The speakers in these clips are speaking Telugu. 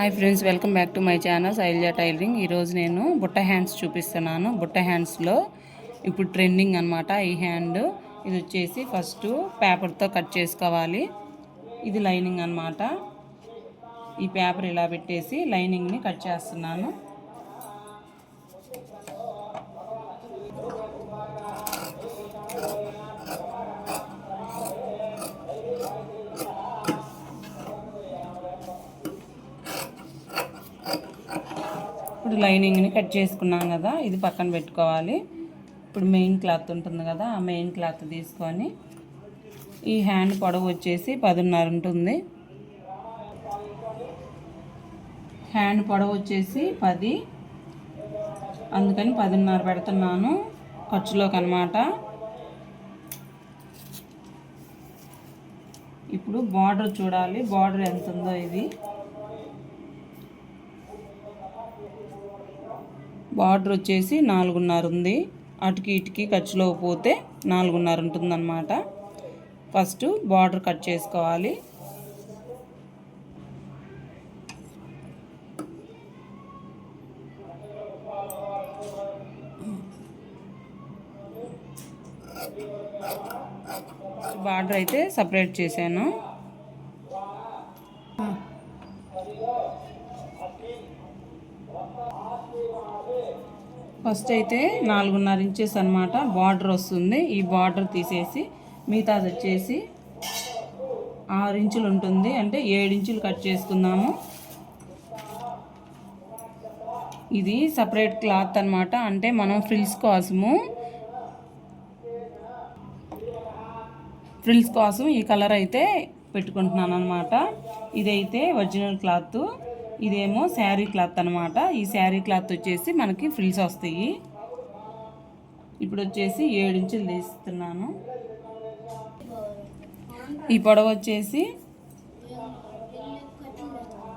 Hi friends welcome back to my channel Shailaja tailoring ఈరోజు నేను బుట్ట హ్యాండ్స్ చూపిస్తున్నాను. బుట్ట హ్యాండ్స్లో ఇప్పుడు ట్రెండింగ్ అనమాట ఈ హ్యాండ్ ఇది వచ్చేసి ఫస్ట్ పేపర్తో కట్ చేసుకోవాలి. ఇది లైనింగ్ అనమాట ఈ పేపర్ ఇలా పెట్టేసి లైనింగ్ని కట్ చేస్తున్నాను. ఇప్పుడు లైనింగ్ని కట్ చేసుకున్నాం కదా ఇది పక్కన పెట్టుకోవాలి. ఇప్పుడు మెయిన్ క్లాత్ ఉంటుంది కదా ఆ మెయిన్ క్లాత్ తీసుకొని ఈ హ్యాండ్ పొడవు వచ్చేసి పదున్నర ఉంటుంది. హ్యాండ్ పొడవు వచ్చేసి పది అందుకని పదిన్నర పెడుతున్నాను ఖర్చులోకి అనమాట ఇప్పుడు బార్డర్ చూడాలి బార్డర్ ఎంత ఉందో ఇది. బార్డర్ వచ్చేసి నాలుగున్నర ఉంది. అటుకి ఇటుకి ఖర్చులో పోతే నాలుగున్నర ఉంటుందన్నమాట. ఫస్ట్ బార్డర్ కట్ చేసుకోవాలి. బార్డర్ అయితే సపరేట్ చేశాను. ఫస్ట్ అయితే నాలుగున్నర ఇంచెస్ అనమాట బార్డర్ వస్తుంది. ఈ బార్డర్ తీసేసి మిగతాది వచ్చేసి ఆరు ఇంచులు ఉంటుంది. అంటే ఏడు ఇంచులు కట్ చేసుకుందాము. ఇది సపరేట్ క్లాత్ అనమాట అంటే మనం ఫ్రిల్స్ కోసము ఫ్రిల్స్ కోసం ఈ కలర్ అయితే పెట్టుకుంటున్నాను అనమాట ఇదైతే ఒరిజినల్ క్లాత్. ఇదేమో శారీ క్లాత్ అనమాట ఈ శారీ క్లాత్ వచ్చేసి మనకి ఫ్రిల్స్ వస్తాయి. ఇప్పుడు వచ్చేసి ఏడించులు తీస్తున్నాను. ఈ పొడవ వచ్చేసి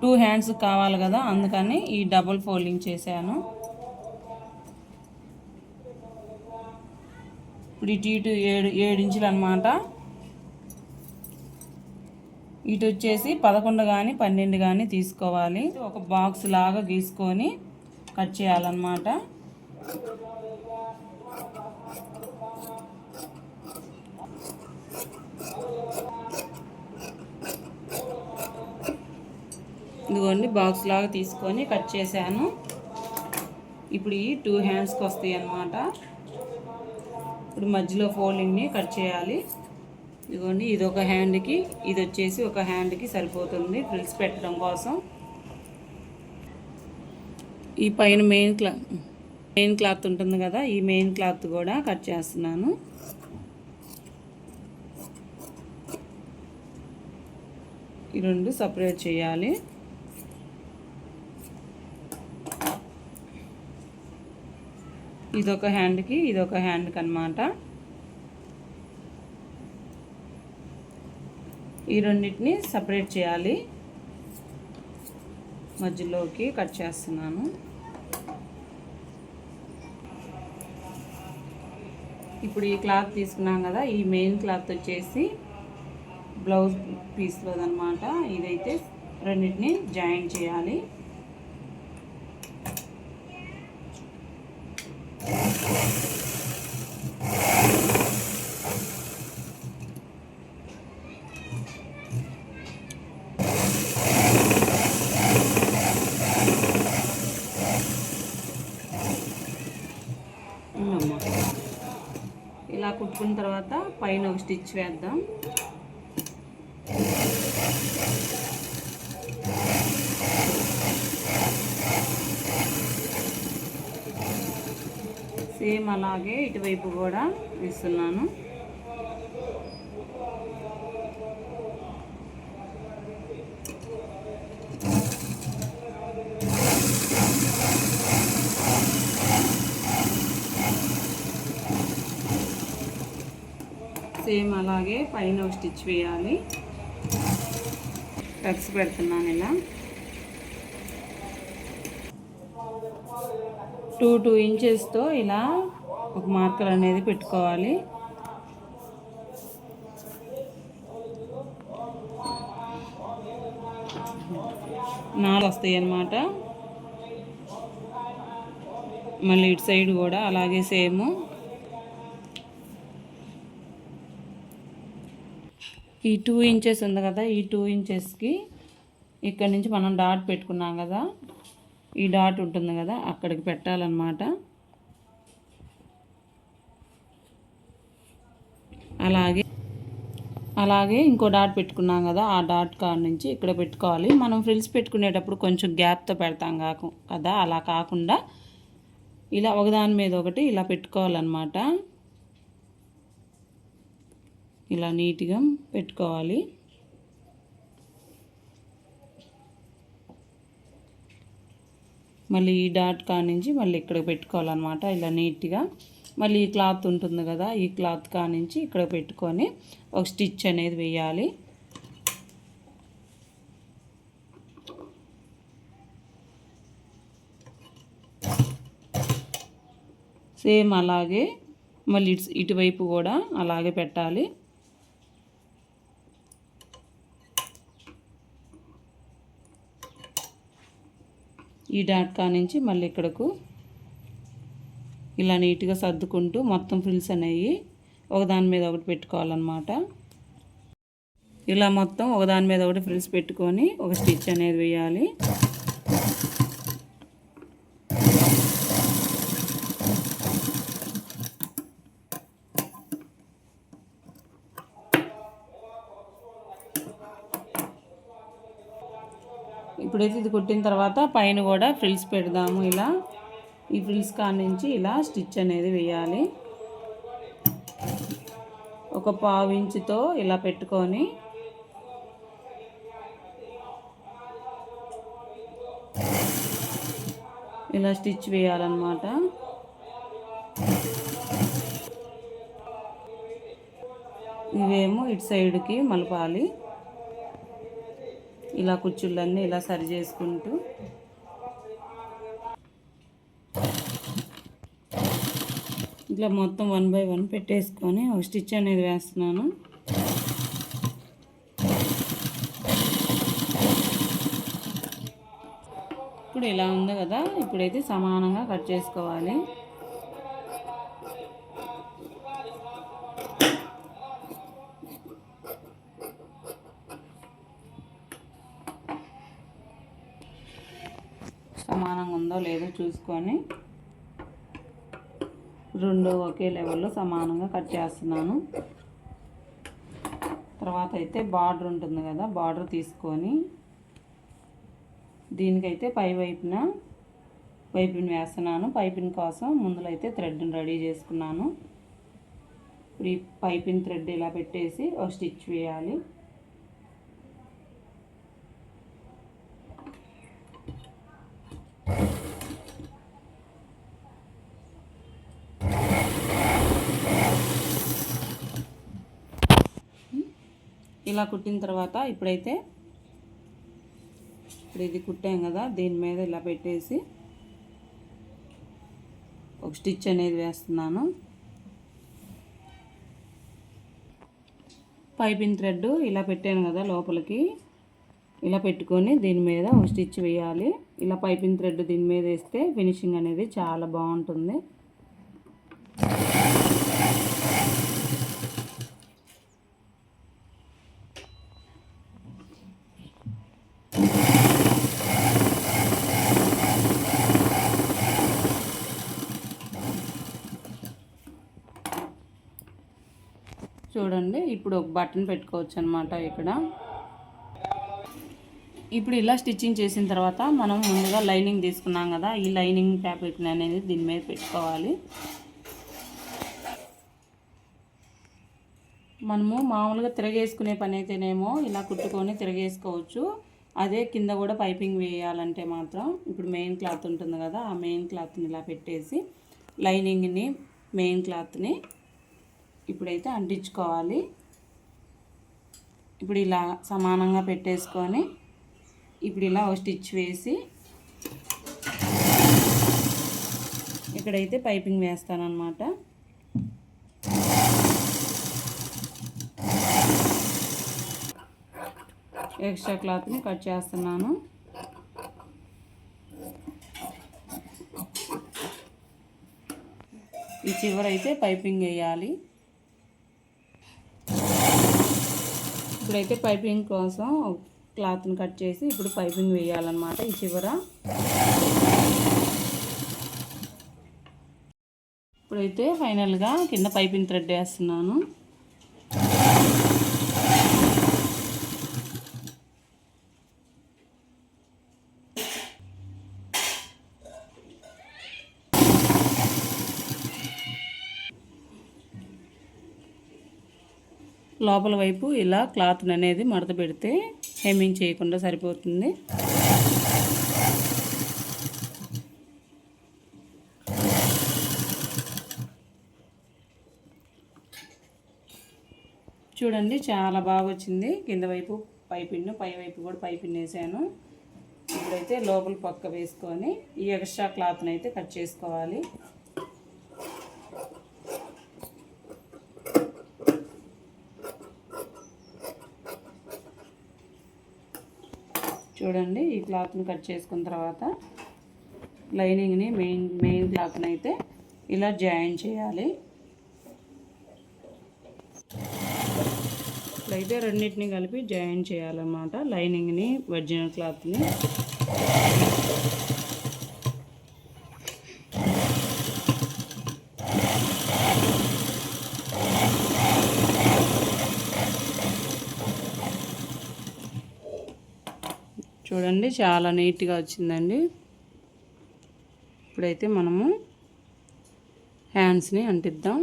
టూ హ్యాండ్స్ కావాలి కదా అందుకని ఈ డబుల్ ఫోల్డింగ్ చేశాను. ఇప్పుడు ఇటు ఇటు ఏడు ఏడించులు అనమాట ఇటు వచ్చేసి పదకొండు కానీ పన్నెండు కానీ తీసుకోవాలి. ఒక బాక్స్ లాగా గీసుకొని కట్ చేయాలన్నమాట. ఇదిగోండి బాక్స్ లాగా తీసుకొని కట్ చేశాను. ఇప్పుడు ఈ టూ హ్యాండ్స్కి వస్తాయి అన్నమాట ఇప్పుడు మధ్యలో ఫోల్డింగ్ని కట్ చేయాలి. ఇదిగోండి ఇది ఒక హ్యాండ్కి ఇది వచ్చేసి ఒక హ్యాండ్కి సరిపోతుంది ఫ్రిల్స్ పెట్టడం కోసం. ఈ పైన మెయిన్ క్లాత్ మెయిన్ క్లాత్ ఉంటుంది కదా ఈ మెయిన్ క్లాత్ కూడా కట్ చేస్తున్నాను. ఈ రెండు సపరేట్ చేయాలి. ఇదొక హ్యాండ్కి ఇదొక హ్యాండ్కి అనమాట ఈ రెండింటిని సపరేట్ చేయాలి. మధ్యలోకి కట్ చేస్తున్నాను. ఇప్పుడు ఈ క్లాత్ తీసుకున్నాం కదా ఈ మెయిన్ క్లాత్ వచ్చేసి బ్లౌజ్ పీస్లోదనమాట ఇదైతే రెండింటిని జాయిన్ చేయాలి ఇలా కుట్టుకున్న తర్వాత పైన ఒక స్టిచ్ వేద్దాం. సేమ్ అలాగే ఇటువైపు కూడా వేస్తున్నాను. సేమ్ అలాగే పైన స్టిచ్ వేయాలి. టక్స్ పెడుతున్నాను ఇలా. టూ టూ ఇంచెస్తో ఇలా ఒక మార్కర్ అనేది పెట్టుకోవాలి. నాలుగు వస్తాయి అన్నమాట మళ్ళీ ఇటు సైడ్ కూడా అలాగే సేమ్. ఈ టూ ఇంచెస్ ఉంది కదా ఈ టూ ఇంచెస్కి ఇక్కడ నుంచి మనం డాట్ పెట్టుకున్నాం కదా ఈ డాట్ ఉంటుంది కదా అక్కడికి పెట్టాలన్నమాట. అలాగే అలాగే ఇంకో డాట్ పెట్టుకున్నాం కదా ఆ డాట్ కాడ నుంచి ఇక్కడ పెట్టుకోవాలి. మనం ఫ్రిల్స్ పెట్టుకునేటప్పుడు కొంచెం గ్యాప్తో పెడతాం కాకు కదా అలా కాకుండా ఇలా ఒకదాని మీద ఒకటి ఇలా పెట్టుకోవాలన్నమాట. ఇలా నీట్గా పెట్టుకోవాలి. మళ్ళీ ఈ డాట్ కా నుంచి మళ్ళీ ఇక్కడ పెట్టుకోవాలన్నమాట ఇలా నీట్గా. మళ్ళీ ఈ క్లాత్ ఉంటుంది కదా ఈ క్లాత్ కా నుంచి ఇక్కడ పెట్టుకొని ఒక స్టిచ్ అనేది వేయాలి. సేమ్ అలాగే మళ్ళీ ఇటు ఇటువైపు కూడా అలాగే పెట్టాలి. ఈ డాట్ కా నుంచి మళ్ళీ ఇక్కడకు ఇలా నీట్గా సర్దుకుంటూ మొత్తం ఫ్రిల్స్ అనేవి ఒకదాని మీద ఒకటి పెట్టుకోవాలన్నమాట. ఇలా మొత్తం ఒకదాని మీద ఒకటి ఫ్రిల్స్ పెట్టుకొని ఒక స్టిచ్ అనేది వేయాలి. ఇప్పుడైతే ఇది కుట్టిన తర్వాత పైన కూడా ఫ్రిల్స్ పెడదాము ఇలా. ఈ ఫ్రిల్స్ కాడ నుంచి ఇలా స్టిచ్ అనేది వేయాలి. ఒక పావు ఇంచుతో ఇలా పెట్టుకొని ఇలా స్టిచ్ వేయాలన్నమాట. ఇవేమో ఇటు సైడ్కి మలపాలి. ఇలా కుచ్చుళ్ళన్నీ ఇలా సరి చేసుకుంటూ. ఇట్లా మొత్తం వన్ బై వన్ పెట్టేసుకొని ఒక స్టిచ్ అనేది వేస్తున్నాను. ఇప్పుడు ఇలా ఉంది కదా ఇప్పుడైతే సమానంగా కట్ చేసుకోవాలి. సమానంగా ఉందో లేదో చూసుకొని రెండు ఒకే లెవెల్లో సమానంగా కట్ చేస్తున్నాను. తర్వాత అయితే బార్డర్ ఉంటుంది కదా బార్డర్ తీసుకొని దీనికైతే పై వైపున పైపింగ్ వేస్తున్నాను. పైపిన్ కోసం ముందులో అయితే థ్రెడ్ని రెడీ చేసుకున్నాను. ఇప్పుడు ఈ పైపిన్ థ్రెడ్ ఇలా పెట్టేసి ఒక స్టిచ్ వేయాలి. ఇలా కుట్టిన తర్వాత ఇప్పుడైతే ఇప్పుడు ఇది కుట్టాం కదా దీని మీద ఇలా పెట్టేసి ఒక స్టిచ్ అనేది వేస్తున్నాను. పైపింగ్ థ్రెడ్ ఇలా పెట్టాను కదా లోపలికి ఇలా పెట్టుకొని దీని మీద ఒక స్టిచ్ వేయాలి. ఇలా పైపింగ్ థ్రెడ్ దీని మీద వేస్తే ఫినిషింగ్ అనేది చాలా బాగుంటుంది. చూడండి ఇప్పుడు ఒక బటన్ పెట్టుకోవచ్చు అనమాట ఇక్కడ. ఇప్పుడు ఇలా స్టిచ్చింగ్ చేసిన తర్వాత మనం ముందుగా లైనింగ్ తీసుకున్నాం కదా ఈ లైనింగ్ ఫ్యాబ్రిక్ అనేది దీని మీద పెట్టుకోవాలి. మనము మామూలుగా తిరగేసుకునే పని అయితేనేమో ఇలా కుట్టుకొని తిరగేసుకోవచ్చు. అదే కింద కూడా పైపింగ్ వేయాలంటే మాత్రం ఇప్పుడు మెయిన్ క్లాత్ ఉంటుంది కదా ఆ మెయిన్ క్లాత్ని ఇలా పెట్టేసి లైనింగ్ని మెయిన్ క్లాత్ని ఇప్పుడైతే అంటించుకోవాలి. ఇప్పుడు ఇలా సమానంగా పెట్టేసుకొని ఇప్పుడు ఇలా ఒక స్టిచ్ వేసి ఇక్కడైతే పైపింగ్ వేస్తానమాట ఎక్స్ట్రా క్లాత్ని కట్ చేస్తున్నాను. ఈ చివరైతే పైపింగ్ వేయాలి. ఇప్పుడైతే పైపింగ్ కోసం క్లాత్ని కట్ చేసి ఇప్పుడు పైపింగ్ వేయాలన్నమాట ఈ చివర. ఇప్పుడైతే ఫైనల్గా కింద పైపింగ్ థ్రెడ్ వేస్తున్నాను. లోపల వైపు ఇలా క్లాత్ అనేది మడత పెడితే హెమ్మింగ్ చేయకుండా సరిపోతుంది. చూడండి చాలా బాగా వచ్చింది. కింద వైపు పైపిన్ను పై వైపు కూడా పైపిన్ వేసాను. ఇప్పుడైతే లోపల పక్క వేసుకొని ఈ ఎక్స్ట్రా క్లాత్ని అయితే కట్ చేసుకోవాలి. చూడండి ఈ క్లాత్ని కట్ చేసుకున్న తర్వాత లైనింగ్ని మెయిన్ మెయిన్ క్లాత్ని అయితే ఇలా జాయిన్ చేయాలి. ఇట్లయితే రెండింటిని కలిపి జాయిన్ చేయాలన్నమాట లైనింగ్ని ఒరిజినల్ క్లాత్ని. చూడండి చాలా నీట్గా వచ్చిందండి. ఇప్పుడైతే మనము హ్యాండ్స్ని అంటిద్దాం.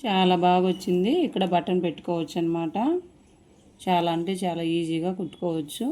చాలా బాగా వచ్చింది. ఇక్కడ బటన్ పెట్టుకోవచ్చు అనమాట చాలా అంటే చాలా ఈజీగా కుట్టుకోవచ్చు.